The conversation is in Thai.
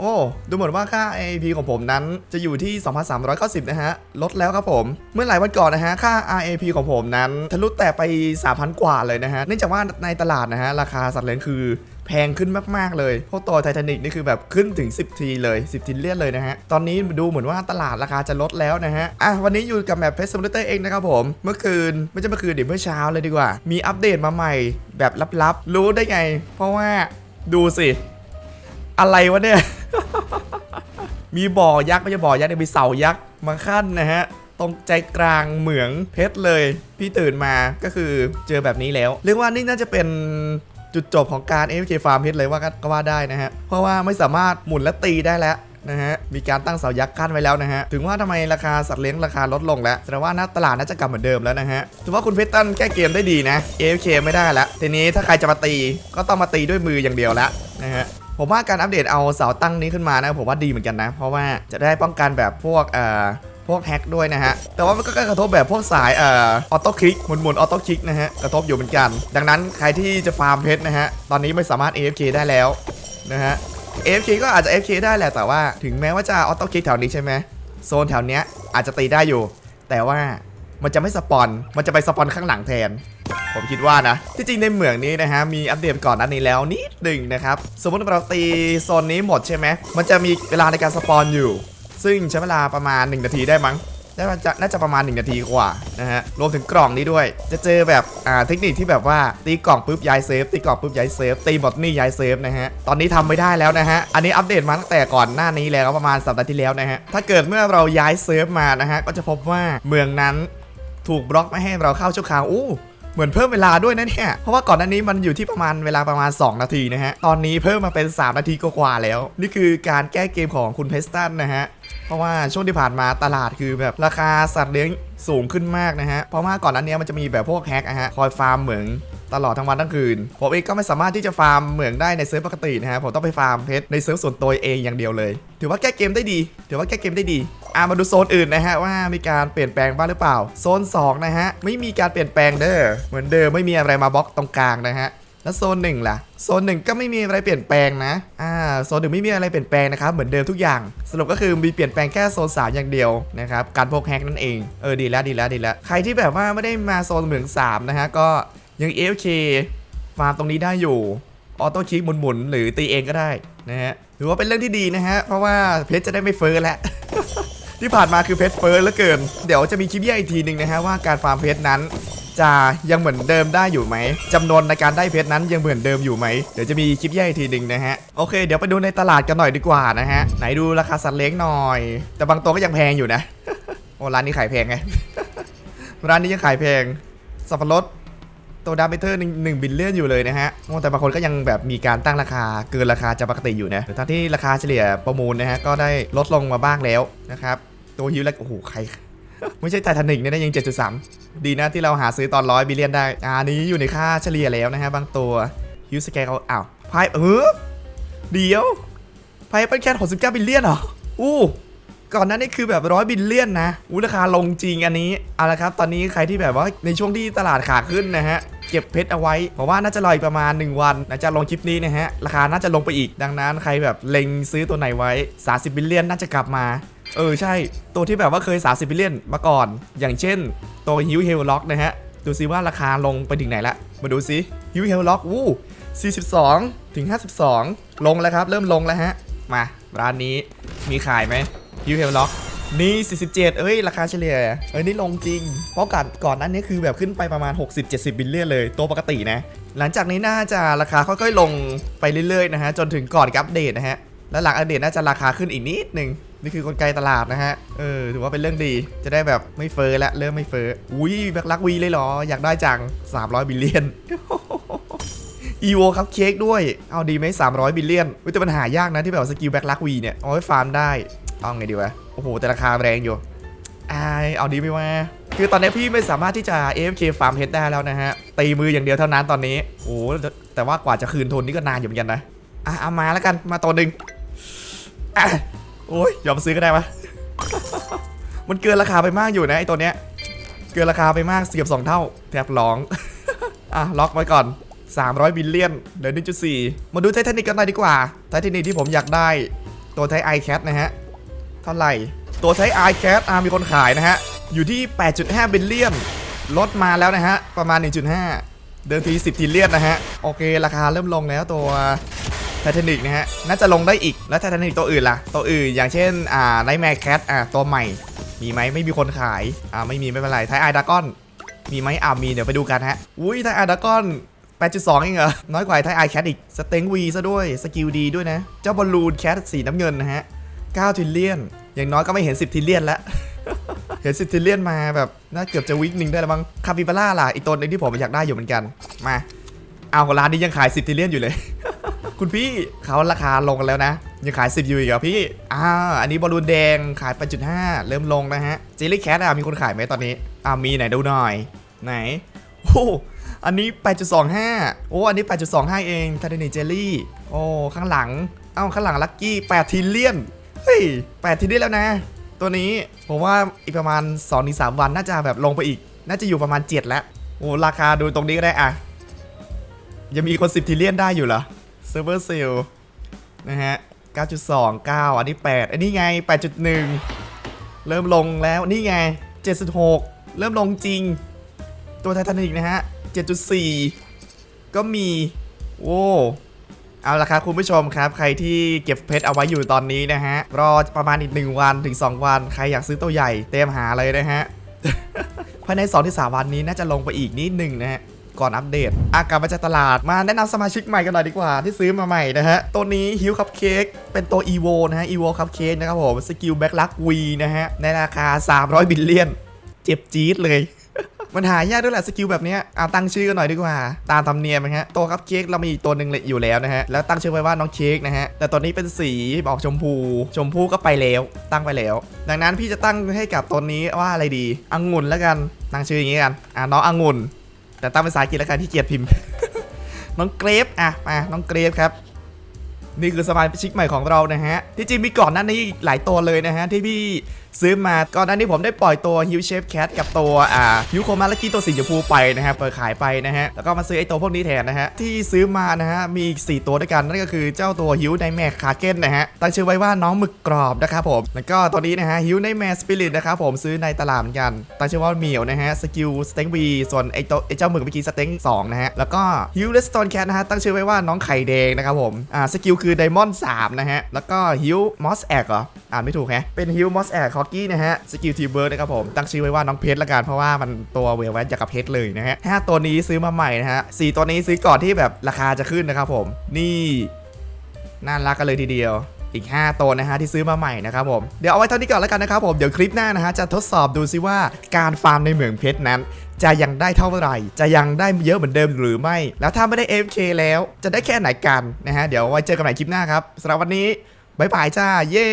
โอ้ ดูเหมือนว่าค่า AAP ของผมนั้นจะอยู่ที่ 2,390 นะฮะ ลดแล้วครับผม เมื่อหลายวันก่อนนะฮะ ค่า RAP ของผมนั้นทะลุแต่ไป 3,000 กว่าเลยนะฮะ เนื่องจากว่าในตลาดนะฮะ ราคาสัตว์เลี้ยงคือแพงขึ้นมาก ๆ เลยพวกตัวไททานิกนี่คือแบบขึ้นถึง 10 ทีเลย 10 ทีเลียนเลยนะฮะ ตอนนี้ดูเหมือนว่าตลาดราคาจะลดแล้วนะฮะ อะ วันนี้อยู่กับแมปเพชรซิมูเลเตอร์เองนะครับผม เมื่อคืน ไม่ใช่เมื่อคืนเดี๋ยวเมื่อเช้าเลยดีกว่า มีอัปเดตมาใหม่แบบลับๆ รู้ได้ไง เพราะว่าดูสิ อะไรวะเนี่ย มีบ่อยักษ์ไม่ใช่บ่อยักษ์เนี่ยมีเสายักษ์มาขั้นนะฮะตรงใจกลางเหมืองเพชรเลย พี่ตื่นมาก็คือเจอแบบนี้แล้ว เรียกว่านี่น่าจะเป็นจุดจบของการ AFK Farm เพชรเลยว่าก็ว่าได้นะฮะ เพราะว่าไม่สามารถหมุนและตีได้แล้วนะฮะ มีการตั้งเสายักษ์ขั้นไว้แล้วนะฮะ ถึงว่าทำไมราคาสัตว์เลี้ยงราคาลดลงแล้ว แสดงว่าน้าตลาดน่าจะกลับเหมือนเดิมแล้วนะฮะ ถือว่าคุณเพชรตันแก้เกมได้ดีนะ AFK ไม่ได้แล้วทีนี้ถ้าใครจะมาตีก็ต้องมาตีด้วยมืออย่างเดียวแล้วนะฮะ ผมว่าการอัปเดตเอาเสาตั้งนี้ขึ้นมานะผมว่าดีเหมือนกันนะ เพราะว่าจะได้ป้องกันแบบพวกเอ่อพวกแฮกด้วยนะฮะ แต่ว่ามันก็กระทบแบบพวกสายเอ่อออโต้คลิกหมุนหมุนออโต้คลิกนะฮะ กระทบอยู่เหมือนกัน ดังนั้นใครที่จะฟาร์มเพชรนะฮะ ตอนนี้ไม่สามารถ AFK ได้แล้วนะฮะ AFK ก็อาจจะ AFK ได้แหละ แต่ว่าถึงแม้ว่าจะออโต้คลิกแถวนี้ใช่ไหมโซนแถวเนี้ยอาจจะตีได้อยู่ แต่ว่ามันจะไม่สปอน มันจะไปสปอนข้างหลังแทน ผมคิดว่านะ ที่จริงในเหมืองนี้นะฮะ มีอัปเดตก่อนหน้านี้แล้วนิดหนึ่งนะครับ สมมติเราตีโซนนี้หมดใช่ไหม มันจะมีเวลาในการสปอนอยู่ ซึ่งใช้เวลาประมาณ 1 นาทีได้มั้งน่าจะน่าจะประมาณ 1 นาทีกว่านะฮะ รวมถึงกล่องนี้ด้วย จะเจอแบบอ่าเทคนิคที่แบบว่าตีกล่องปุ๊บย้ายเซฟตีกล่องปุ๊บย้ายเซฟตีหมดนี่ย้ายเซฟนะฮะ ตอนนี้ทำไม่ได้แล้วนะฮะ อันนี้อัปเดตมาตั้งแต่ก่อนหน้านี้แล้วประมาณสัปดาห์ที่แล้วนะฮะ ถ้าเกิดเมื่อเราย้ายเซฟมานะฮะ ก็จะพบว่าเมืองนั้นถูกบล็อกไม่ให้เราเข้าชั่วคราว อู้ เหมือนเพิ่มเวลาด้วยนะเนี่ย เพราะว่าก่อนหน้านี้มันอยู่ที่ประมาณเวลาประมาณ 2 นาทีนะฮะ ตอนนี้เพิ่มมาเป็น 3 นาทีกว่าแล้ว นี่คือการแก้เกมของคุณเพสตันนะฮะ เพราะว่าช่วงที่ผ่านมาตลาดคือแบบราคาสัตว์เลี้ยงสูงขึ้นมากนะฮะ เพราะว่าก่อนหน้านี้มันจะมีแบบพวกแฮกอะฮะ คอยฟาร์มเหมือง ตลอดทั้งวันทั้งคืน ผมเองก็ไม่สามารถที่จะฟาร์มเหมืองได้ในเซิร์ฟปกตินะฮะผมต้องไปฟาร์มเพชรในเซิร์ฟส่วนตัวเองอย่างเดียวเลย ถือว่าแก้เกมได้ดี ถือว่าแก้เกมได้ดีอะมาดูโซนอื่นนะฮะว่ามีการเปลี่ยนแปลงบ้างหรือเปล่า โซน 2 นะฮะ ไม่มีการเปลี่ยนแปลงเด้อเหมือนเดิมไม่มีอะไรมาบล็อกตรงกลางนะฮะแล้วโซนหนึ่งล่ะ โซนหนึ่งก็ไม่มีอะไรเปลี่ยนแปลงนะ อ่า โซนหนึ่งไม่มีอะไรเปลี่ยนแปลงนะครับ เหมือนเดิมทุกอย่าง สรุปก็คือมีเปลี่ยนแปลงแค่โซนสามอย่างเดียวนะครับ การพกแฮกนั่นเอง เออ ดีแล้วดีแล้วดีแล้ว ใครที่แบบว่าไม่ได้มาโซนเหมืองสามนะฮะ ก็ ยัง AFK ฟาร์มตรงนี้ได้อยู่ออโต้คลิกหมุนๆหรือตีเองก็ได้นะฮะถือว่าเป็นเรื่องที่ดีนะฮะ เพราะว่าเพชรจะได้ไม่เฟ้อแล้วที่ผ่านมาคือเพชรเฟ้อเหลือเกิน เดี๋ยวจะมีคลิปแยกอีกทีหนึ่งนะฮะว่าการฟาร์มเพชรนั้น จะยังเหมือนเดิมได้อยู่ไหมจำนวนในการได้เพชรนั้นยังเหมือนเดิมอยู่ไหมเดี๋ยวจะมีคลิปแยกอีกทีหนึ่งนะฮะโอเค เดี๋ยวไปดูในตลาดกันหน่อยดีกว่านะฮะไหนดูราคาสัตว์เลี้ยงหน่อย แต่บางตัวก็ยังแพงอยู่นะโอ้ร้านนี้ขายแพงไงร้านนี้ยังขายแพงสับปะรด ตัวดาเมเทอร์หนึ่งหนึ่งบิลเลียนอยู่เลยนะฮะโอ้แต่บางคนก็ยังแบบมีการตั้งราคาเกินราคาจากปกติอยู่นะแต่ทั้งที่ราคาเฉลี่ยประมูลนะฮะก็ได้ลดลงมาบ้างแล้วนะครับ ตัวฮิวแล้วโอ้โหใคร ไม่ใช่ไททานิกเนี่ยนะยัง 7.3 ดีนะที่เราหาซื้อตอนร้อยบิลเลียนได้อ่านี้อยู่ในค่าเฉลี่ยแล้วนะฮะบางตัวฮิวสแกลอ้าวไพ่เออเดี๋ยวไพ่เป็นแค่69บิลเลียนเหรออู้ ก่อนหน้านี้คือแบบร้อยบิลเลียนนะอู้ราคาลงจริงอันนี้เอาละครับตอนนี้ใครที่แบบว่าในช่วงที่ตลาดขาขึ้นนะฮะเก็บเพชรเอาไว้เพราะว่าน่าจะรออีกประมาณ 1 วันน่าจะลงคลิปนี้นะฮะราคาน่าจะลงไปอีกดังนั้นใครแบบเล็งซื้อตัวไหนไว้ 30บิลเลียนน่าจะกลับมา เออใช่ ตัวที่แบบว่าเคย 30บิลเลียนมาก่อน อย่างเช่น ตัวฮิวเฮลล็อกนะฮะดูซิว่าราคาลงไปถึงไหนละมาดูซิฮิวเฮลล็อกวู้42 ถึง 52 ลงแล้วครับ เริ่มลงแล้วฮะ มาร้านนี้มีขายไหม ฮิวเฮลล็อกนี่ 47 เอ้ย ราคาเฉลี่ย เอ้ย นี่ลงจริง เพราะก่อนก่อนนั้นนี้คือแบบขึ้นไปประมาณ 60-70 บิลเลียนเลย ตัวปกตินะ หลังจากนี้น่าจะราคาค่อยๆ ลงไปเรื่อยๆ นะฮะ จนถึงก่อนอัปเดตนะฮะ แล้วหลังอัปเดตน่าจะราคาขึ้นอีกนิดนึงนี่คือกลไกตลาดนะฮะ เออ ถือว่าเป็นเรื่องดี จะได้แบบไม่เฟอ้อและเริ่มไม่เฟอ้ออุ้ยแบ็คลักวีเลยเหรอ อยากได้จัง 300 บิลเลียนอีโวครับเค้กด้วย เอาดีไหม300 บิลเลียนเว้ยแต่มันหายากนะที่แบบสกิลแบ็คลักวีเนี่ย เอาไว้ฟาร์มได้ เอาไงดีวะ โอ้โห แต่ราคาแรงอยู่อายเอาดีไหมวะคือตอนนี้พี่ไม่สามารถที่จะ AFK ฟาร์มเพชรได้แล้วนะฮะ ตีมืออย่างเดียวเท่านั้นตอนนี้ โอ้โหแต่ว่ากว่าจะคืนทุนนี่ก็นานอยู่เหมือนกันนะ อะเอามาแล้วกัน มาตัวหนึ่งอะโอ้ยยอมซื้อก็ได้ปะมันเกินราคาไปมากอยู่นะไอตัวเนี้ย เกินราคาไปมากเสียบสองเท่า แทบร้อง อะล็อกไว้ก่อน 300บิลเลียนเหลือ1.4 มาดูไททานิกกันหน่อยดีกว่า ไททานิกที่ผมอยากได้ตัวไทไอแคทนะฮะ เท่าไหร่ ตัวไทไอแคทอามีคนขายนะฮะ อยู่ที่ 8.5 บิลเลียน ลดมาแล้วนะฮะ ประมาณ 1.5 เดิมที 10ทิลเลียนนะฮะ โอเค ราคาเริ่มลงแล้วตัวไททานิกนะฮะ น่าจะลงได้อีก แล้วไททานิกตัวอื่นล่ะ ตัวอื่นอย่างเช่น อ่าไนแมร์แคทอ่าตัวใหม่ มีไหมไม่มีคนขาย อ่า ไม่มีไม่เป็นไร ไทไอดากอน มีไหมอ่ามี เดี๋ยวไปดูกันฮะ อุ้ย ไทไอดากอน8.2เองเหรอ น้อยกว่าไทไอแคทอีก สเต็งวีซะด้วย สกิลดีด้วยนะ เจ้าบอลลูนแคทสีน้ำเงินนะฮะ 9ทิลเลียน อย่างน้อยก็ไม่เห็น 10ทิลเลียนแล้ว เห็น 10ทิลเลียนมาแบบน่าเกือบจะวิกหนึ่งได้แล้วมั้งคาปิบาร่าล่ะอีกตัวหนึงที่ผมอยากได้อยู่เหมือนกัน มาเอาร้านนี้ยังขาย 10ทิลเลียนอยู่เลย คุณพี่เขาราคาลงกันแล้วนะ ยังขาย 10อยู่อีกเหรอพี่อ่าอันนี้บอลลูนแดงขาย 8.5 เริ่มลงนะฮะเจลลี่แคทอะมีคนขายไหมตอนนี้อ่ามีไหนดูหน่อย ไหนโอ้อันนี้ 8.25 โอ้ อันนี้ 8.25 เองทาเดนิเจลลี่ โอ้ ข้างหลัง เอ้า ข้างหลังลักกี้ 8 ทิลเลียน เฮ้ย8ทิลเลียนแล้วนะ ตัวนี้ผมว่าอีกประมาณ2-3วันน่าจะแบบลงไปอีก น่าจะอยู่ประมาณ 7 แล้วโอ้ราคาดูตรงนี้ก็ได้อะยังมีคน 10ทิลเลียนได้อยู่เหรอเซิร์ฟเวอร์เซลนะฮะ 9.29 อันนี้ 8 อันนี้ไง 8.1 เริ่มลงแล้วนี่ไง 7.6 เริ่มลงจริง ตัวไททานิกนะฮะ 7.4 ก็มี โอ้ เอาละครับคุณผู้ชมครับ ใครที่เก็บเพชรเอาไว้อยู่ตอนนี้นะฮะ รอประมาณอีก 1 วันถึง 2 วัน ใครอยากซื้อตัวใหญ่เตรียมหาเลยนะฮะ ภายใน2ที่3วันนี้น่าจะลงไปอีกนิดหนึ่งนะฮะ ก่อนอัปเดต อากลับมาจากตลาดมาแนะนำสมาชิกใหม่กันหน่อยดีกว่าที่ซื้อมาใหม่นะฮะ ตัวนี้ฮิวคัพเค้กเป็นตัว EVO นะฮะ EVO คัพเค้กนะครับผมสกิลแบ็กลักวีนะฮะในราคา 300 บิลเลียน เจ็บจี๊ดเลย มันหายากด้วยแหละสกิลแบบนี้อะตั้งชื่อกันหน่อยดีกว่า ตามธรรมเนียมนะฮะตัวคัพเค้กเรามีอีกตัวหนึ่งเลยอยู่แล้วนะฮะแล้วตั้งชื่อไว้ว่าน้องเค้กนะฮะแต่ตัวนี้เป็นสีออกชมพู ชมพูก็ไปแล้ว ตั้งไปแล้ว ดังนั้นพี่จะตั้งให้กับตัวนี้ว่าอะไรดีองุ่นแล้วกันตั้งชื่ออย่างงี้กันอะน้ององุ่นแต่ตั้งเป็นภาษาอังกฤษแล้วกันที่เกียจพิมพ์ น้องเกรฟอะมาน้องเกรฟครับ นี่คือสมาชิกใหม่ของเรานะฮะ ที่จริงมีก่อนหน้านี้หลายตัวเลยนะฮะ ที่พี่ซื้อมาก่อนหน้านี้ผมได้ปล่อยตัวฮิวเชฟแคทกับตัวอ่าฮิวโคมาและกี้ตัวสีชมพูไปนะฮะเปิดขายไปนะฮะ แล้วก็มาซื้อไอตัวพวกนี้แทนนะฮะ ที่ซื้อมานะฮะ มีอีก 4 ตัวด้วยกัน นั่นก็คือเจ้าตัวฮิวไนแมคคาเก้นนะฮะ ตั้งชื่อไว้ว่าน้องหมึกกรอบนะครับผม แล้วก็ตัวนี้นะฮะฮิวไนแมสปิริตนะครับผมซื้อในตลาดเหมือนกันตั้งชื่อว่าเหมียวนะฮะสกิลสเต็งวีส่วนไอตัวไอเจ้าหมึกเมื่อกี้สเต็งสองนะฮะแล้วก็ฮิวเลสตอนแคทนะฮะตั้งชื่อไว้ว่าน้องไข่แดงนะครับผมอ่าสกิลคืือไดมอนด์3นะฮะ แล้วก็ฮิวมอสแอกเหรอ อ่านไม่ถูกแฮะ เป็นฮิวมอสแอกคอกกี้นะฮะ สกิลทีเบิร์ดนะครับผม ตั้งชื่อไว้ว่าน้องเพชรละกันเพราะว่ามันตัวเวลแวนจากกับเพชรเลยนะฮะห้าตัวนี้ซื้อมาใหม่นะฮะสี่ตัวนี้ซื้อก่อนที่แบบราคาจะขึ้นนะครับผม นี่น่ารักกันเลยทีเดียว อีก 5 ตัวนะฮะที่ซื้อมาใหม่นะครับผมเดี๋ยวเอาไว้เท่านี้ก่อนแล้วกันนะครับผมเดี๋ยวคลิปหน้านะฮะจะทดสอบดูซิว่าการฟาร์มในเหมืองเพชรนั้น จะยังได้เท่าไหร่ จะยังได้เยอะเหมือนเดิมหรือไม่ แล้วถ้าไม่ได้ AFK แล้วจะได้แค่ไหนกันนะฮะเดี๋ยวไว้เจอกันใหม่คลิปหน้าครับสำหรับวันนี้บายบายจ้าเย้